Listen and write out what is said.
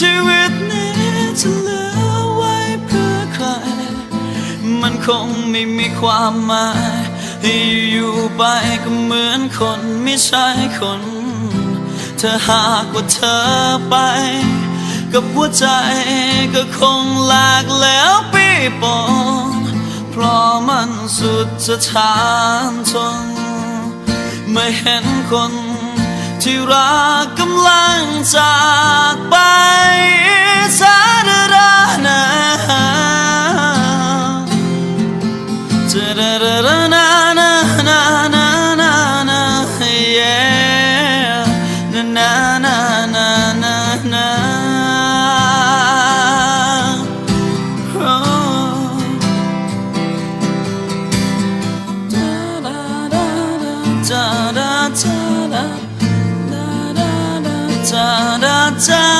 ชีวิตนี้จะเหลือไว้เพื่อใคร มันคงไม่มีความหมายให้อยู่ไปก็เหมือนคนไม่ใช่คน เธอหากว่าเธอไป กับหัวใจก็คงหลากแล้วปีปองเพราะมันสุดจะทานทนเมื่อเห็นคนที่รักกำลังจาก time